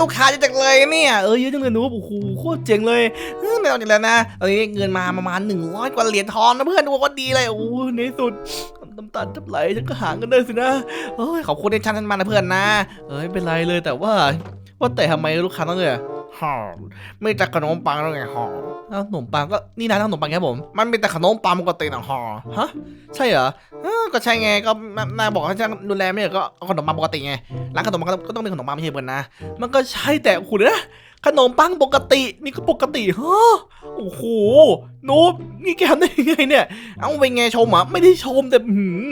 ลูกค้าเยอะจังเลยเนี่ยเออเยอะจังเลยนูโอ้โหโคตรเจ๋งเลยเออไม่เอาอีกแล้วนะตอนนี้เงินมาประมาณหนึ่งร้อยกว่าเหรียญทองนะเพื่อนดูว่าดีเลยโอ้โหในสุดน้ำตาจะไหลฉันก็หาเงินได้สินะเอ้ยขอบคุณที่ฉันทันมานะเพื่อนนะ เอ้ยไม่เป็นไรเลยแต่ว่าว่าแต่ทำไมลูกค้าต้องเลย หอมไม่แต่ขนมปังแล้วไงหอมอ้าวขนมปังก็นี่นะขนมปังแค่ผม มันเป็นแต่ขนมปังปกตินะหอมฮะใช่เหรอเออก็ใช่ไงก็นายบอกให้ฉันดูแลไม่เหรอก็เอาขนมปังปกติไงร้านขนมปังก็ต้องก็ต้องเป็นขนมปังไม่ใช่เพื่อนนะ มันก็ใช่แต่คุณนะขนมปังปกตินี่ก็ปกติฮะโอ้โหนูบนี่แกทำได้ยังไงเนี่ย เอาเป็นไงชมอะไม่ได้ชมแต่หืม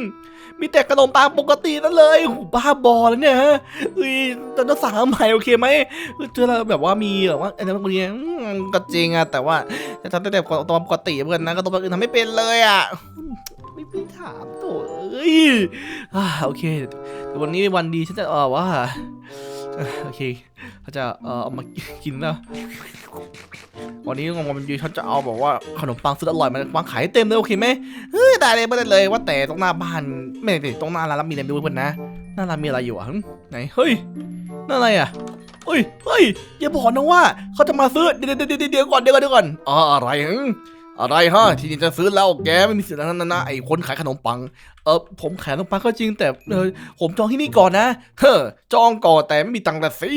มีแต่ขนมปังปกตินั่นเลยโอ้โหบ้าบอแล้วเนี่ยฮะเฮ้ยจะต้องสั่งใหม่โอเคไหมเจอเราแบบว่ามีแบบว่าอะไรบางอย่างอืมก็จริงอะแต่ว่าจะทำได้แต่ตัวปกติเพื่อนนะก็ตัวอื่นทำไม่เป็นเลยอะไม่ไปถามตัวเอ้ยอ่าโอเคแต่วันนี้วันดีฉันจะเออว่าโอเค เขาจะเออเอามากินแล้ววันนี้งงมันดีฉันจะเอาบอกว่าขนมปังสุดอร่อยมาวางขายให้เต็มเลยโอเคไหมเฮ้ยได้เลยไม่ได้เลยว่าแต่ตรงหน้าบ้านไม่ได้ตรงหน้าร้านมีอะไรไม่รู้เพื่อนนะหน้าร้านมีอะไรอยู่อะไหนเฮ้ยนั่นอะไรอะเฮ้ยเฮ้ยอย่าบอกนะว่าเขาจะมาซื้อเดี๋ยวเดี๋ยวเดี๋ยวก่อนเดี๋ยวก่อนเดี๋ยวก่อนอ๋ออะไร อะไรฮะที่นี่จะซื้อแล้วแกไม่มีสิทธิ์นั้นนะไอ้คนขายขนมปังเออผมขายขนมปังก็จริงแต่เออผมจองที่นี่ก่อนนะเฮ้อจองก่อนแต่ไม่มีตังค์ละสิ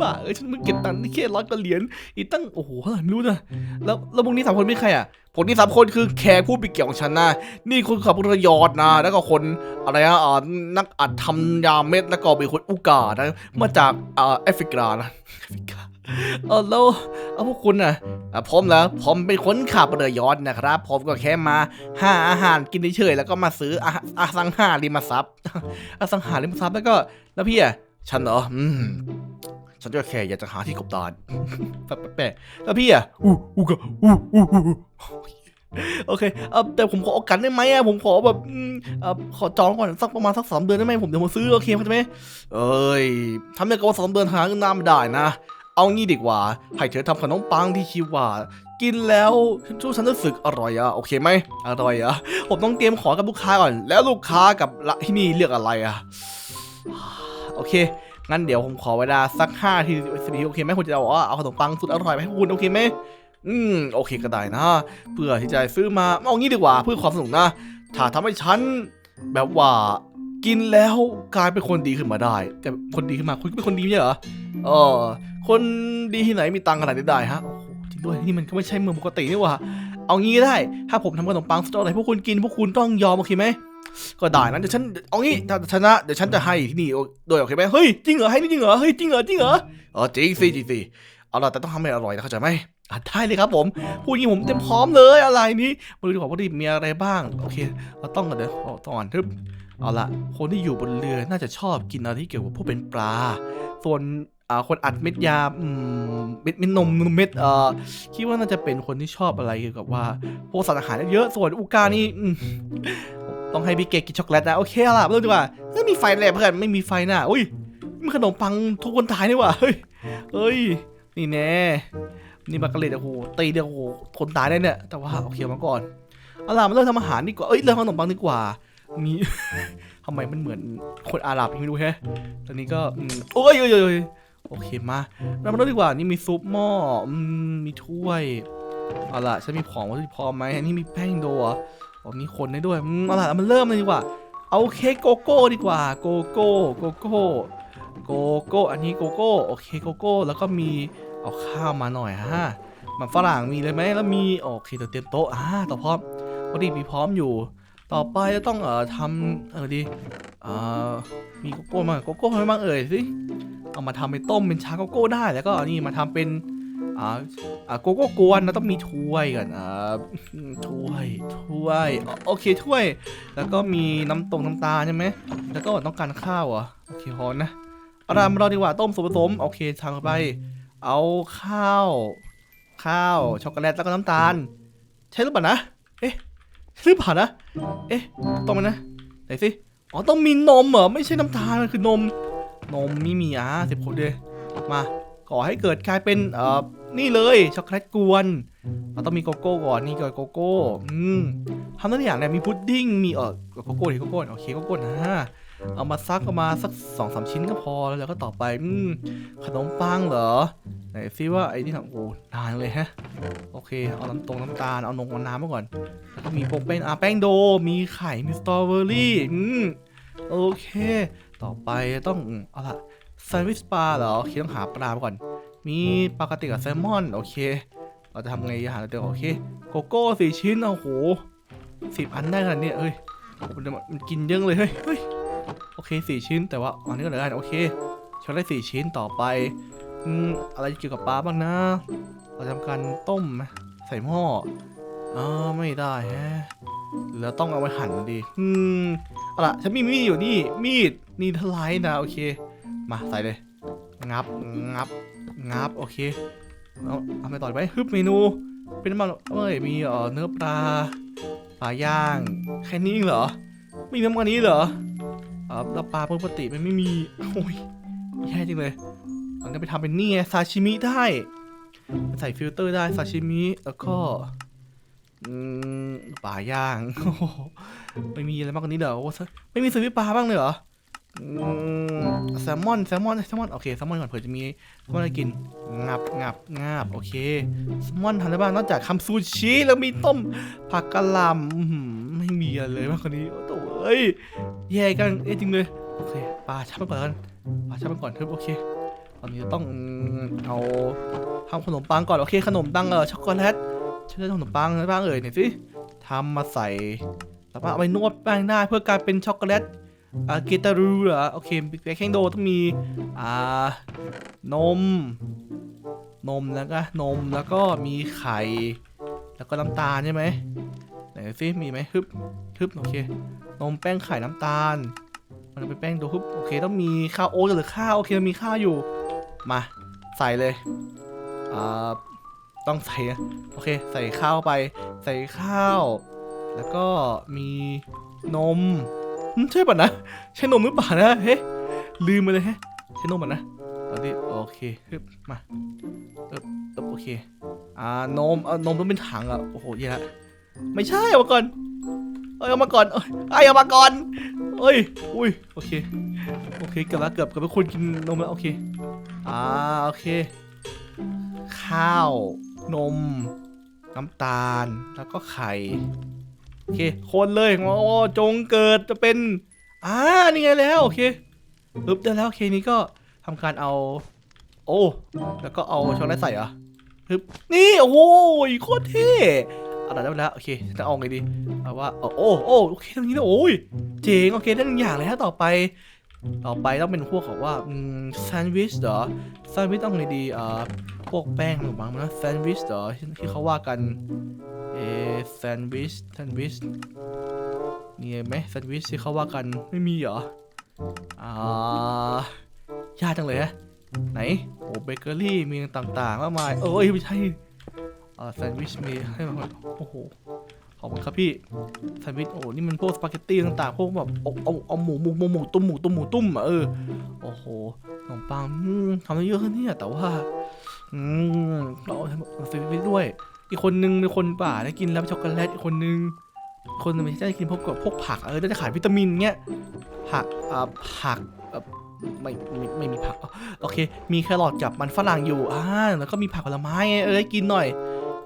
บ้าเออฉันมึงเก็บตังค์นี่แค่ร้อยกว่าเหรียญอีตั้งโอ้โหไม่รู้นะแล้วแล้วพวกนี้สามคนเป็นใครอะพวกนี้สามคนคือแขกผู้ไปเกี่ยวของฉันนะนี่คนขับรถยอดนะ แล้วก็คนอะไรนะอ่านักอัดทำยาเม็ดแล้วก็เป็นคนอุกานะมาจากอ่าแอฟริกานะแอฟริกาเออแล้ว เอาพวกคุณน่ะอะผมแล้วผมเป็นคนขับเรือยอดนะครับ ผมก็แค่มาหาอาหารกินเฉยๆแล้วก็มาซื้ออาสังหาริมทรัพย์อสังหาริมทรัพย์แล้วก็แล้วพี่อะฉันเหรออืมฉันก็แค่อยากจะหาที่กบดานแปลกแล้วพี่อะอู้อู้ก็อู้อู้อู้อู้โอเคเออแต่ผมขอโอกาสได้ไหมอะผมขอแบบอืมเออขอจองก่อนสักประมาณสักสามเดือนได้ไหมผมเดี๋ยวมาซื้อโอเคเข้าใจไหมเอ้ยทำได้ก็ว่าสามเดือนหาเงินน้ำไม่ได้นะ เอางี้ดีกว่า ให้เธอทำขนมปังที่คิดว่า กินแล้วช่วยฉันรู้สึกอร่อยอะโอเคไหมอร่อยอะผมต้องเตรียมของกับลูกค้าก่อน แล้วลูกค้ากับละที่นี่เลือกอะไรอะโอเคงั้นเดี๋ยวผมขอเวลาสักห้าทีสิบทีโอเคไหมคุณจะบอกว่าเอาขนมปังสุดอร่อยไปให้คุณโอเคไหมอืมโอเคก็ได้นะเพื่อที่จะซื้อมาเอางี้ดีกว่าเพื่อความสนุกนะถ้าทำให้ฉันแบบว่า กินแล้วกลายเป็นคนดีขึ้นมาได้ แต่คนดีขึ้นมาคุณก็เป็นคนดีไม่ใช่เหรอเออคนดีที่ไหนมีตังค์ขนาดนี้ได้ฮะโอ้โหจริงด้วยนี่มันก็ไม่ใช่เมืองปกตินี่หว่า เอางี้ได้ ถ้าผมทำขนมปังสตออะไรพวกคุณกินพวกคุณต้องยอมโอเคไหมก็ได้นะเดี๋ยวฉันเอางี้ถ้าชนะเดี๋ยวฉันจะให้ที่นี่โดยโอเคไหมเฮ้ยจริงเหรอให้นี่จริงเหรอเฮ้ยจริงเหรอจริงเหรอเออจริงสิจริงสิเอาล่ะแต่ต้องทำให้อร่อยนะเข้าใจไหม อะได้เลยครับผม พูดอย่างนี้ผมเต็มพร้อมเลยอะไรนี้มาดูดีกว่าว่าดิมีอะไรบ้าง โอเค เราต้องกันเดี๋ยวเอาต่อนทึบเอาละคนที่อยู่บนเรือน่าจะชอบกินอะไรที่เกี่ยวกับพวกเป็นปลา ส่วนอ่าคนอัดเม็ดยาอืมเม็ดเม็ดนมเม็ดเอ่อคิดว่าน่าจะเป็นคนที่ชอบอะไรเกี่ยวกับว่าพวกสารอาหารเยอะส่วนอูกานี่อืมต้องให้พี่เกกินช็อกโกแลตนะโอเคล่ะเริ่มดีกว่าเฮ้ยมีไฟเลยเพื่อนไม่มีไฟน่ะอุ้ยมันขนมปังทุกคนตายนี่หว่าเฮ้ยเฮ้ยนี่แน่ นี่มากระเลดโอ้โหตีเดียวโอ้โหคนตายได้เนี่ย แต่ว่าโอเคมาก่อนเอาล่ะมาเริ่มทำอาหารดีกว่า เอ้ยเริ่มทำขนมปังดีกว่ามีทำไมมันเหมือนคนอาหรับยังไม่รู้แฮะตอนนี้ก็อืมโอ้ยโอ้ยโอ้ยโอเคมา เรามาดูดีกว่า นี่มีซุปหม้ออืมมีถ้วยเอาล่ะฉันมีของวัตถุดิบพอไหมอันนี้มีแป้งโดอะอ๋อมีคนได้ด้วยอืมเอาล่ะเรามาเริ่มเลยดีกว่า เอาเค้กโกโก้ดีกว่า โกโก้ โกโก้ โกโก้ อันนี้โกโก้ โอเคโกโก้ แล้วก็มี เอาข้าวมาหน่อยฮะมันฝรั่งมีเลยไหมแล้วมีโอเคเดี๋ยวเตรียมโต๊ะอ่าต่อพร้อมวัตถุดิบมีพร้อมอยู่ ต่อไปจะต้องเอ่อทำเออดีเอ่อมีโกโก้มาโกโก้อะไรบ้างเอ่ยสิเอามาทำเป็นต้มเป็นชาโกโก้ได้แล้วก็นี่มาทำเป็นอ่าอ่าโกโก้กวนนะต้องมีถ้วยก่อนอ่าถ้วยถ้วยโอเคถ้วย แล้วก็มีน้ำตรงน้ำตาใช่ไหมแล้วก็ต้องการข้าวอะโอเคพอนะเอาละมาเราดีกว่าต้มส่วนผสมโอเคทำไป เอาข้าว ข้าวช็อกโกแลตแล้วก็น้ำตาล ใช่หรือเปล่านะ เอ๊ะใช่หรือเปล่านะ เอ๊ะต้องมันนะไหนสิอ๋อต้องมีนมเหรอไม่ใช่น้ำตาลมันคือนม นมมีมีอะสิบคนเลยมาก่อให้เกิดกลายเป็นเอ่อนี่เลยช็อกโกแลตกวนเราต้องมีโกโก้ก่อนนี่ก่อนโกโก้อืมทำทุกอย่างเนี่ยมีพุดดิ้งมีเออโกโก้ดิโกโก้โอเคโกโก้นะ เอามาซักเอามาสักสองสามชิ้นก็พอแล้วก็ต่อไปอืมขนมปังเหรอไหนซิว่าไอ้นี่ทำโอ้นานเลยฮะโอเคเอาน้ำตรงน้ำตาลเอานงเอาน้ำมาก่อนแล้วก็มีโปกเป็นอะแป้งโดมีไข่มีสตรอเบอรี่อืมโอเค ต่อไปต้องอืมเอาละแซนด์วิชปลาเหรอโอเคต้องหาปลามาก่อน มีปลากระติกกับแซลมอนโอเค เราจะทำไงอาหารเดียวโอเคโกโก้สี่ชิ้นโอ้โหสิบอันได้ขนาดนี้เอ้ยมันกินเยอะเลยเฮ้ย อเคสี่ชิ้น แต่ว่าอันนี้ก็เหลือกันโอเคช็อกโกแลตสี่ชิ้นต่อไปอืมอะไรเกี่ยวกับปลาบ้างนะเราทำการต้มใส่หม้ออ๋อไม่ได้ฮะแล้วต้องเอาไปหั่นดี อืมเอาล่ะฉันมีมีดอยู่นี่ มีดนี่ทลายนะโอเค มาใส่เลย งับ งับ งับ โอเคเอาเอาไปต่อไปฮึบเมนู เป็นมันเอ้ย มีเอ่อเนื้อปลา ปลาย่าง แค่นี้เหรอไม่มีน้ำมันนี้เหรอ แล้วปลาปกติมันไม่มีโอ้ยแย่จริงเลยมันก็ไปทำเป็นนี่ไงซาชิมิได้ใส่ฟิลเตอร์ได้ซาชิมิแล้วก็ปลาย่างไม่มีอะไรมากกว่านี้เหรอไม่มีสวิตปลาบ้างเลยเหรอ แซลมอนแซลมอนแซลมอนโอเคแซลมอนก่อนเผื่อจะมีแซลมอนอะไรกินงับงับงับโอเคแซลมอนทำอะไรบ้างนอกจากทำซูชิแล้วมีต้มผักกะหล่ำไม่มีอะไรเลยมากกว่านี้โอ้โหเอ้ยแย่กันเอ้ยจริงเลยโอเคปลาชับไปก่อนปลาชับไปก่อนเถอะโอเคตอนนี้ต้องเอาทำขนมปังก่อนโอเคขนมปังเออช็อกโกแลตช็อกโกแลตขนมปังอะไรบ้างเอ่ยหน่อยสิทำมาใส่แล้วก็เอาไปนวดแป้งได้าเพื่อกลายเป็นช็อกโกแลต อ่าเกตารูเหรอโอเคเบกแคนโดต้องมีอ่านม นมแล้วก็นมแล้วก็มีไข่ แล้วก็น้ำตาลใช่ไหมไหนซิมีไหมฮึบฮึบโอเคนมแป้งไข่น้ำตาล มันเป็นแป้งโดฮึบโอเคต้องมีข้าวโอ๊ตหรือข้าวโอเคมีข้าวอยู่มาใส่เลยอ่าต้องใส่โอเคใส่ข้าวไป ใส่ข้าว แล้วก็มีนม ใช่ป่ะนะ ใช่นมหรือเปล่านะเฮ้ลืมไปเลยฮ้ใช่นมป่ะนะเอาดิโอเคฮึบมาเอบเอบโอเคอ่านมเอานมต้องเป็นถังอะโอ้โหแย่ละไม่ใช่เอามาก่อนเอ้ยเอามาก่อนเอ้ยไอ้ยเอามาก่อนเอ้ยอุ้ยโอเคโอเคเกือบละเกือบเกือบเป็นคนกินนมแล้วโอเคอ่าโอเค ข้าว นม น้ำตาลแล้วก็ไข่ อเคคนเลยโอ้จงเกิดจะเป็นอ่านี่ไงแล้วโอเคปึ๊บได้แล้วโอเคนี้ก็ทำการเอา โอ้แล้วก็เอาช็อกโกแลตใส่เหรอะฮึบนี่โอ้ยโคตรเท่เอาได้แล้วโอเคจะเอาไงดีเอาว่าโอ้โอ้โอเคตรงนี้นะโอ้ยเจ๋งโอเคได้หนึ่งอย่างเลยฮะต่อไป ต่อไปต้องเป็นพวกของว่าแซนด์วิชเหรอแซนด์วิชต้องไงดีอ่า พวกแป้งขนมปังนะแซนด์วิชเหรอที่ที่เขาว่ากัน เอแซนด์วิชแซนด์วิชมีไหมแซนด์วิชที่เขาว่ากันไม่มีเหรออ่ายากจังเลยฮะไหนโอ้เบเกอรี่มีต่างๆมากมายเอ้ยไม่ใช่อ่าแซนด์วิชมีให้มาโอ้โหขอบคุณครับพี่แซนด์วิชโอ้นี่มันพวกสปาเกตตี้ต่างๆพวกแบบเอาเอาเอาหมูหมูหมูหมูตุ้มหมูตุ้มหมูตุ้มอะเออโอ้โหขนมปังทำได้เยอะขึ้นเนี่ยแต่ว่า อืมเราเอาแซนด์วิชด้วย อีกคนนึงเป็นคนป่าได้กินแล้วช็อกโกแลตอีกคนนึง คนนึงไม่ได้กินพวกพวกผักเออได้ขายวิตามินเงี้ยผักอ่าผักไม่ไม่ไม่มีผักโอเค มีแครอทกับมันฝรั่งอยู่อ่าแล้วก็มีผักผลไม้เอ้ยกินหน่อย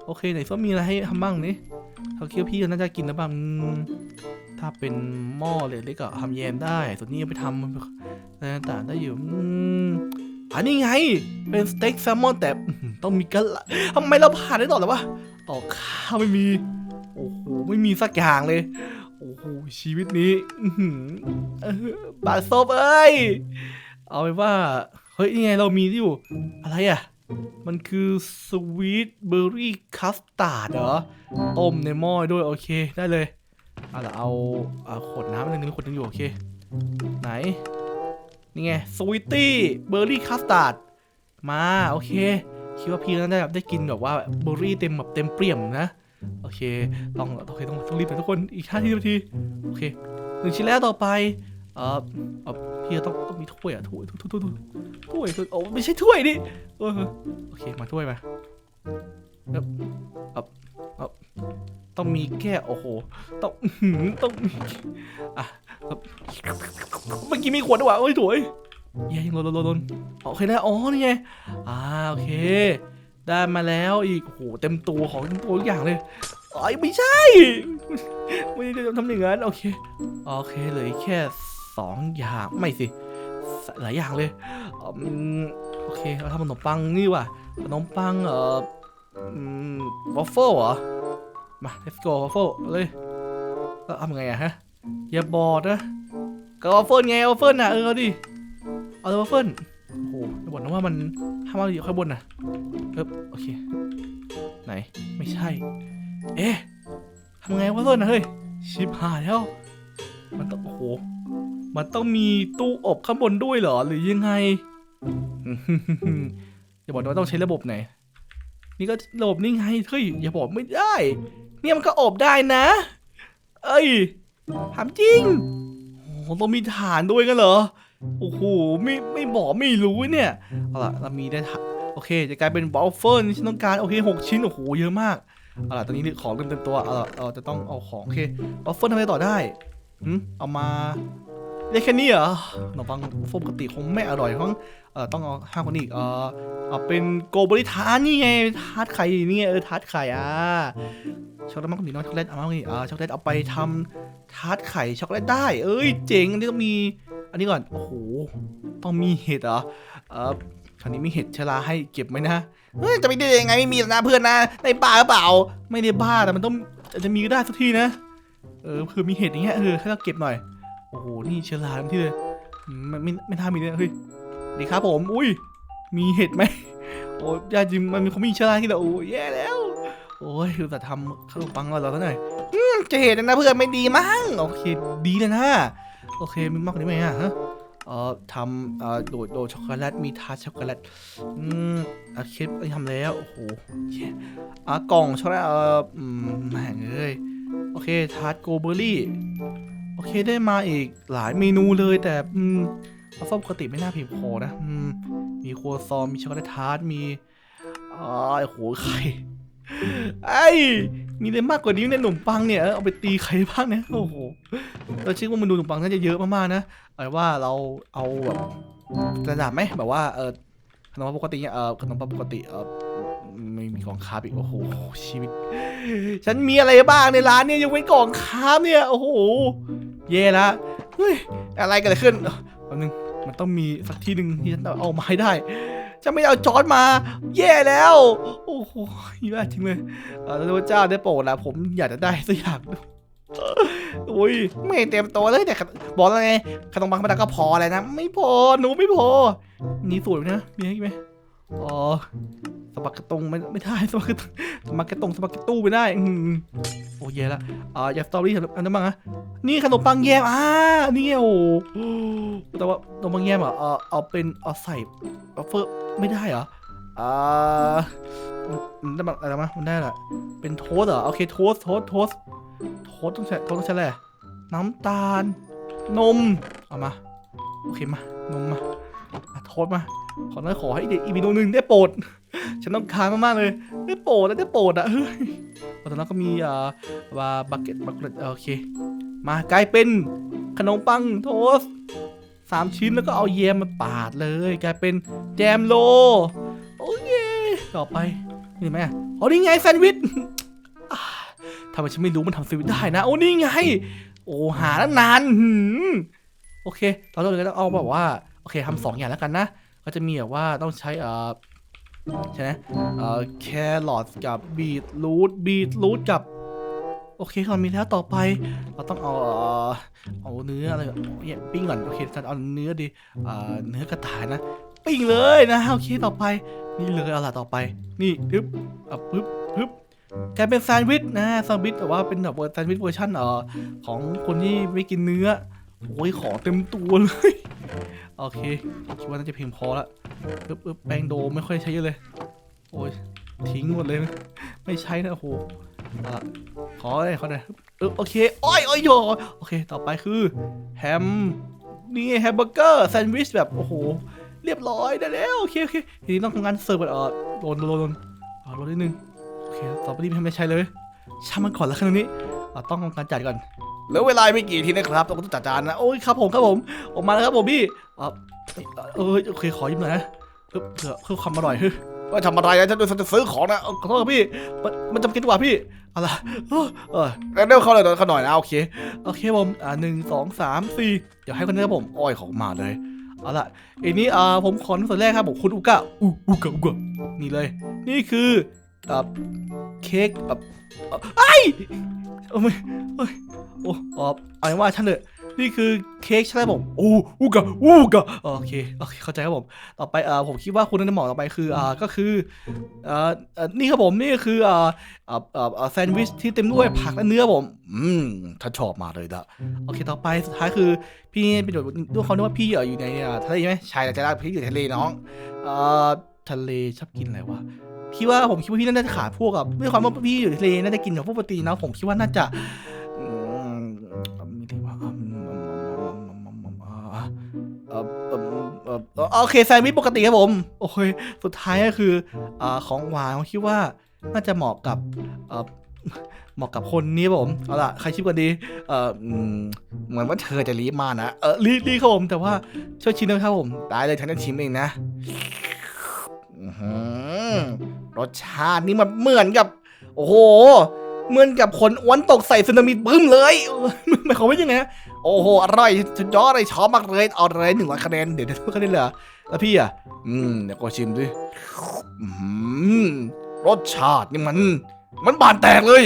โอเคไหนส้มมีอะไรให้ทำบ้างนี่เขาคิดว่าพี่น่าจะกินแล้วบ้างถ้าเป็นหม้อเล็กๆก็ทำแยมได้ ส่วนนี้ไปทำอะไรต่างๆได้อยู่ อันนี้ไง เป็นสเต็กแซลมอนแต่ต้องมีกะละทำไมเราผ่านได้ต่อเลยวะต่อข้าวไม่มี โอ้โห ไม่มีสักอย่างเลย โอ้โห ชีวิตนี้อื้อหือบาดซบเอ้ย เอาไปว่า เฮ้ย นี่ไงเรามีที่อยู่ อะไรอะ มันคือสวีทเบอร์รี่คัสตาร์ดเหรอ ต้มในหม้อด้วย โอเค ได้เลย เอาละเอาเอาขวดน้ำหนึงขวดหนึงอยู่ โอเค ไหน นี่ไงสวีตตี้เบอร์รี่คัสตาร์ดมาโอเค คิดว่าพี่น่าจะได้กินแบบว่าเบอร์รี่เต็มแบบเต็มเปี่ยมนะ โอเค ต้องโอเคต้องต้องรีบไปทุกคนอีกห้าทีนาทีโอเคหนึ่งชิ้นแล้วต่อไปเออเออพี่ต้องต้องมีถ้วยอะถ้วยถ้วยถ้วยถ้วยถ้วยโอ้ไม่ใช่ถ้วยดิเออโอเคมาถ้วยมาเอบเออ ต้องมีแก้โอ้โห ต้องต้องมีอะเมื่อกี้มีขวดด้วยวะโอ้ยโถยแย่ยังโดนโดนโดนโอเคนะอ๋อ นี่ไง อ่า โอเค ได้มาแล้วอีก โอ้โห เต็มตัวของเต็มตัวทุกอย่างเลยอ๋อไม่ใช่ ไม่ได้ทำอย่างนั้น โอเค โอเคเหลือแค่สองอย่าง ไม่สิ หลายอย่างเลยอืมโอเค เราทำขนมปังนี่ว่ะขนมปัง เอ่ออืมวอฟเฟิลเหรอ มา let's go วอฟเฟิลเลยแล้วทำไงอะฮะอย่าบอกนะก็วอฟเฟิลไงวอฟเฟิลนะเออเอาดิเอาวอฟเฟิลโอ้โหอย่าบอกนะว่ามันห้ามเอาอยู่ข้างบนน่ะเอ๊บโอเคไหนไม่ใช่ เอ๊ะทำไงวะต้นนะเฮ้ยชิบหายแล้วมันต้องโอ้โหมันต้องมีตู้อบข้างบนด้วยเหรอหรือยังไงอย่าบอกนะว่าต้องใช้ระบบไหน นี่ก็ระบนี่ไงเฮ้ยอย่าบอกไม่ได้ เนี่ยมันก็อบได้นะ เอ้ยถามจริงโอ้ต้องมีฐานด้วยกันเหรอโอ้โหไม่ไม่บอกไม่รู้เนี่ยเอาล่ะเรามีได้ฐานโอเค จะกลายเป็นวอลเฟิลที่ฉันต้องการโอเคหกชิ้นโอ้โหเยอะมากเอาล่ะตอนนี้ของเต็มเต็มตัวเอาล่ะเราจะต้องเอาของโอเควอฟเฟิลทำอะไรต่อได้หืมเอามา ได้แค่นี้เหรอขนมปังวอฟเฟิลปกติคงไม่อร่อยเพราะเออต้องเอาห้าคนอีกเออเอาเป็นโกโบริทานนี่ไงทาร์ตไข่นี่ไงเออทาร์ตไข่อะช็อกโกแลตมากกว่านี้น้อยช็อกโกแลตเอามากกว่านี้อ่าช็อกโกแลตเอาไปทำทาร์ตไข่ช็อกโกแลตได้ เอ้ยเจ๋งอันนี้ต้องมี อันนี้ก่อนโอ้โหต้องมีเห็ดเหรอเออคราวนี้มีเห็ดชลาให้เก็บไหมนะเฮ้ยจะไม่ได้ยังไงไม่มีหรอกนะเพื่อนนะในบ้าหรือเปล่า ไม่ได้บ้าแต่มันต้องอาจจะมีก็ได้สักทีนะเออคือมีเห็ดอย่างเงี้ยเออให้เราเก็บหน่อยโอ้โห นี่เชื้อรามที่เลยมันไม่ไม่ท่ามีเลยเฮ้ยดีครับผม อุ้ย มีเห็ดไหมโอ้ยาจริงมันมีเขามีเชื้อราที่เราโอ้ยแย่แล้ว โอ้ยคือแต่ทำขนมปังเราเราซะหน่อยอืมจะเห็นนะเพื่อนไม่ดีมั้ง โอเค ดีเลยนะ โอเค มีมากกว่านี้ไหมฮะเอ่อทำเอ่อโดดโดช็อกโกแลตมีทาร์ช็อกโกแลตอืมอาเคสทำแล้วโอ้โหเย้อะกล่องช็อกโกแลตเอออืมแม่งเอ้ยโอเคทาร์ตโกเบอรี่ โอเคได้มาอีกหลายเมนูเลยแต่อืมเอาฟ้าปกติไม่น่าเพียงพอนะอืมมีครัวซองมีช็อกโกแลตทาร์ตมีอ๋อไอ้โหไข่ไอ้มีอะไรมากกว่านี้ในขนมปังเนี่ยเอาไปตีไข่บ้างนี่ยโอ้โหเราเชื่อว่าเมนูขนมปังน่าจะเยอะมากๆนะเอาว่าเราเอาแบบระดับไหมแบบว่าเออขนมปังปกติเนี่ยเออขนมปังปกติเออ ไม่มีกล่องคาร์บอีกโอ้โหชีวิต ฉันมีอะไรบ้างในร้านเนี่ยยังเป็นกล่องคาร์บเนี่ยโอ้โหเย่ละเฮ้ยอะไรกันเลยขึ้นแป๊บนึงมันต้องมีสักที่หนึ่งที่ฉันเอามาให้ได้จะไม่เอาจอร์ดมา แย่แล้ว โอ้โหแย่จริงเลยเออพระเจ้าได้โปรดนะผมอยากจะได้สักอย่างโอ้ยไม่เต็มตัวเลยแต่บอกแล้วไงขนมปังธรรมดาก็พอเลยนะ ไม่พอหนูไม่พอนี่สวยนะมีอะไรอีกไหมอ๋อ สปาเกตตงไม่ไม่ได้สปาเกตสปาเกตตงสปาเกตตู้ไม่ได้อืมโอ้เย่ละอ่าอยาสตอรี่อันนั้นบ้างนะนี่ขนมปังแยมอ่านี่โอ้แต่ว่าขนมปังแยมอะเอาเอาเป็นเอาใส่บัฟเฟอร์ไม่ได้เหรออ่ามันได้แบบอะไรมามันได้แหละเป็นโทสต์เหรอโอเคโทส์โทส์โทส์โทสต้องใช้โทสต้องใช้อะไรน้ำตาล นม เอามา โอเคมา นมมาโทส์มา ขอน้อยขอให้เด็กอีกเมนูหนึ่งได้โปรด ฉันต้องการมากๆเลย ได้โปรดนะได้โปรดอะเฮ้ยตอนนั้นก็มีอ่าว่าบักเก็ตบักเก็ตโอเค มากลายเป็นขนมปังโทสต์สามชิ้นแล้วก็เอาแยมมาปาดเลย กลายเป็นแจมโล โอเคต่อไปนี่ไหมอะอ๋อนี่ไงแซนด์วิชทำไมฉันไม่รู้มันทำแซนด์วิชได้นะ โอ้นี่ไง โอ้หาตั้งนานโอเค เราต้องเลยต้องเอาแบบว่า โอเคทำสองอย่างแล้วกันนะ ก็จะมีแบบว่าต้องใช้เอ่อใช่ไหมเอ่อแครอทกับบีทรูทบีทรูทกับ โอเคเรามีแล้วต่อไป เราต้องเอาเอ่อเอาเนื้ออะไรเนี่ยปิ้งก่อนโอเคฉันเอาเนื้อดีเอ่อเนื้อกระต่ายนะ ปิ้งเลยนะโอเคต่อไป นี่เลยเอาละต่อไป นี่ปึ๊บอะปึ๊บปึ๊บกลายเป็นแซนด์วิชนะแซนด์วิชแต่ว่าเป็นแบบแซนด์วิชเวอร์ชันเอ่อของคนที่ไม่กินเนื้อโอ้ยของเต็มตัวเลย โอเคคิดว่าน่าจะเพียงพอละปึ๊บปึ๊บแป้งโดไม่ค่อยใช้เยอะเลย โอ้ยทิ้งหมดเลยนะไม่ใช้นะโอ้โหอะขอเลยขอเลยเออโอเคโอ้ยโอ้ยโยโอเค ต่อไปคือแฮมนี่แฮมเบอร์เกอร์แซนด์วิชแบบโอ้โหเรียบร้อยได้แล้วโอเคโอเคทีนี้ต้องทำงานเสิร์ฟก่อนเออโดนโดนโดนอ๋อโดนนิดนึงโอเคต่อไปนี้ไม่ไม่ใช่เลยช่างมันก่อนแล้วคันนี้อะต้องทำการจัดก่อน เหลือเวลาไม่กี่ทีนะครับต้องจัดจานนะโอ้ยครับผมครับผมออกมาแล้วครับผมพี่เออเออโอเคขอยิ้มหน่อยนะเพื่อเพื่อความอร่อยเฮ้ยว่าทำอะไรนะฉันจะซื้อของนะขอโทษครับพี่ มันมันจำเป็นกว่าพี่อะเออเออเร็วเข้าเลยเขาหน่อยนะโอเคโอเคผมอ่าหนึ่งสองสามสี่เดี๋ยวให้คนนี้ครับผมอ้อยของมาเลยเอาล่ะอันนี้อ่าผมขอในส่วนแรกครับผมคุณอุกะอุอุกะอุกะนี่เลย นี่คืออ่าเค้กแบบ เอ่อไอ้ยโอ้ไม่เอ้ยโอ้อ๋อเอาเป็นว่าฉันเลยนี่คือเค้กใช่ไหมผมโอ้อุกะอุกะโอเคโอเคเข้าใจครับผมต่อไปเอ่อผมคิดว่าคุณน่าจะเหมาะต่อไปคืออ่าก็คือเอ่อเอ่อนี่ครับผมนี่คืออ่าเอ่อเอ่อเอ่อแซนด์วิชที่เต็มด้วยผักและเนื้อผมอืมถ้าชอบมากเลยละโอเคต่อไปสุดท้ายคือพี่เป็นโดด้วยเขาเรียกว่าพี่เอ่ออยู่ในอ่าทะเลใช่ไหมใช่แต่จะได้พี่อยู่ทะเลน้องเอ่อทะเลชอบกินอะไรวะ พี่ว่าผมคิดว่าพี่น่าจะขาดพวกกับด้วยความว่าพี่อยู่ทะเลน่าจะกินกับพวกโปรตีนนะผมคิดว่าน่าจะอืมไม่ได้ว่าอืมอ่าเอ่อเอ่อเอ่อเอ่อโอเคแซนด์วิชปกติครับผมโอเคสุดท้ายก็คืออ่าของหวานผมคิดว่าน่าจะเหมาะกับเอ่อเหมาะกับคนนี้ครับผมเอาล่ะใครชิมกันดีเอ่ออืมเหมือนว่าเธอจะรีบมานะเออรีบรีบครับผมแต่ว่าช่วยชิมด้วยครับผมได้เลยฉันจะชิมเองนะ อื้อหือ รสชาตินี่มันเหมือนกับ โอ้โห เหมือนกับคนอ้วนตกใส่สึนามิบึ้มเลยหมายความว่ายังไงนะโอ้โห อร่อยสุดยอดเลยชอบมากเลยเอาเลยหนึ่งร้อยคะแนน เดี๋ยวเดี๋ยวคะแนนเหรอแล้วพี่อะ อืม เดี๋ยวก็ชิมดิรสชาตินี่มัน มันบานแตกเลย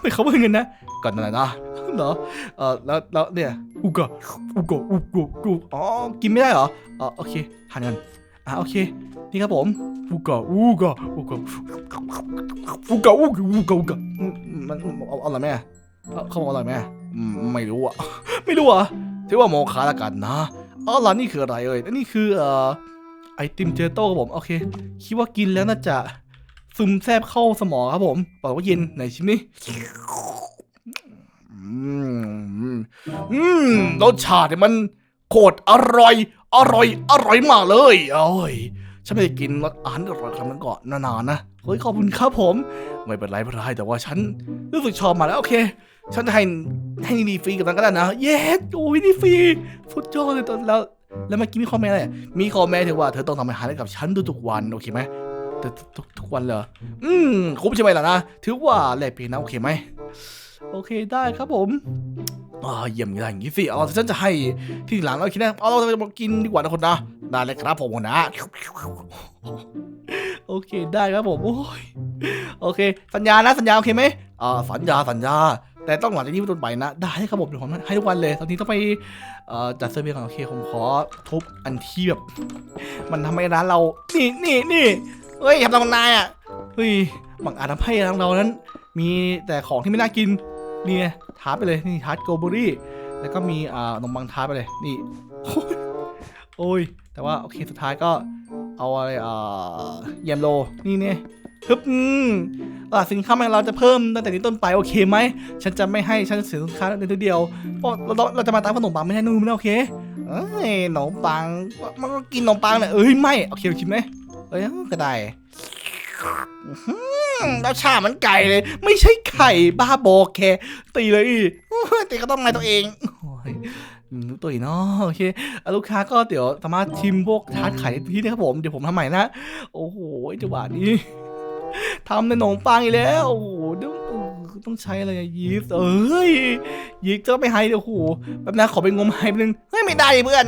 ไม่เขามว่าเงินนะก่อนอะไรนะเหรอเออแล้วแล้วเนี่ยอุกะอุกะอุกะอุกะอ๋อกินไม่ได้เหรอเออโอเคหันกัน อะโอเค นี่ครับผมอุกะอุกะอุกะอุกะอุกะอุกะอุกะอืมมันเอาเอาอะไรไหมอะเอาเขาบอกอร่อยไหมอะอืมไม่รู้อะ ไม่รู้เหรอะถือว่าโมคาละกันนะอ๋อร้านนี่คืออะไรเอ่ยอันนี่คือเอ่อไอติมเจโต้ครับผมโอเค คิดว่ากินแล้วน่าจะซึมแซบเข้าสมองครับผมบอกว่าเย็นไหนชิมนี่อืมอืมรสชาติเนี่ยมันโคตรอร่อย อร่อย อร่อยมากเลยโอ้ยฉันไม่ได้กินรสอาหารอร่อยครั้งนั้นก่อนนานๆนะเฮ้ยขอบคุณครับผม ไม่เป็นไรไม่เป็นไรแต่ว่าฉันรู้สึกชอบมาแล้วโอเค ฉันจะให้ให้นี่ฟรีกับมันก็ได้นะ เย้โอ้ยนี่ฟรีสุดยอเลยตอนแล้ว แล้วเมื่อกี้มีคอมเมนต์อะไรมีคอมเมนต์ถึงว่าเธอต้องทำอาหารให้กับฉันทุกๆวันโอเคไหมทุกทุกทุกวันเหรอ อืมคุ้มใช่ไหมล่ะนะ ถือว่าแลกเปลี่ยนนะโอเคไหม โอเคได้ครับผมอ่าเยี่ยมอย่างนี้สิเอาฉันจะให้ที่หลังเราคิดนะเอาเราจะมากินดีกว่านะคนนะได้เลยครับผมนะ โอเคได้ครับผมโอ้ยโอเค สัญญานะสัญญาโอเคไหมอ่าสัญญาสัญญา แต่ต้องหลังจากนี้เป็นต้นไปนะ ได้ครับผมเดี๋ยวผมให้ทุกวันเลย ตอนนี้ต้องไปเอ่อจัดเซอร์เวย์ก่อนโอเคผมขอทุบอันที่แบบมันทำให้ร้านเรา นี่นี่นี่เฮ้ยทำตรงนายอะ เฮ้ยบางอาจทำให้ร้านเรานั้น มีแต่ของที่ไม่น่ากิน นี่ไงทาร์ตไปเลย นี่ทาร์ตโกเบอรี่ แล้วก็มีอ่านมปังทาร์ตไปเลย นี่ โอ้ย แต่ว่า โอเค สุดท้ายก็เอาอะไรอ่าเยมโล นี่เนี่ยฮึบตลาดสินค้าของเราจะเพิ่มตั้งแต่นี้ต้นไปโอเคไหม ฉันจะไม่ให้ฉันเสียสินค้าในตัวเดียวเพราะเราเราจะมาตามขนมปังไม่ใช่นู่นไม่โอเคเอ้ยขนมปังมันก็กินขนมปังเนี่ยเอ้ยไม่โอเคชิมไหมเอ้ยก็ได้ แล้วชาติมันไก่เลย ไม่ใช่ไข่บ้าบอแค่ตีเลยอีตีก็ต้องไงตัวเองโอ้ยอืมตัวอีกเนาะโอเคอลูกค้าก็เดี๋ยวสามารถชิมพวกทาร์ตไข่ที่นี่ครับผม เดี๋ยวผมทำใหม่นะ โอ้โหจังหวะนี้ทำในขนมปังอีกแล้ว โอ้โหต้องต้องใช้อะไรยีสต์เอ้ยยีสต์จะไปให้เดี๋ยวโอ้โหแป๊บนะขอไปงมให้แป๊บนึงเฮ้ยไม่ได้เพื่อน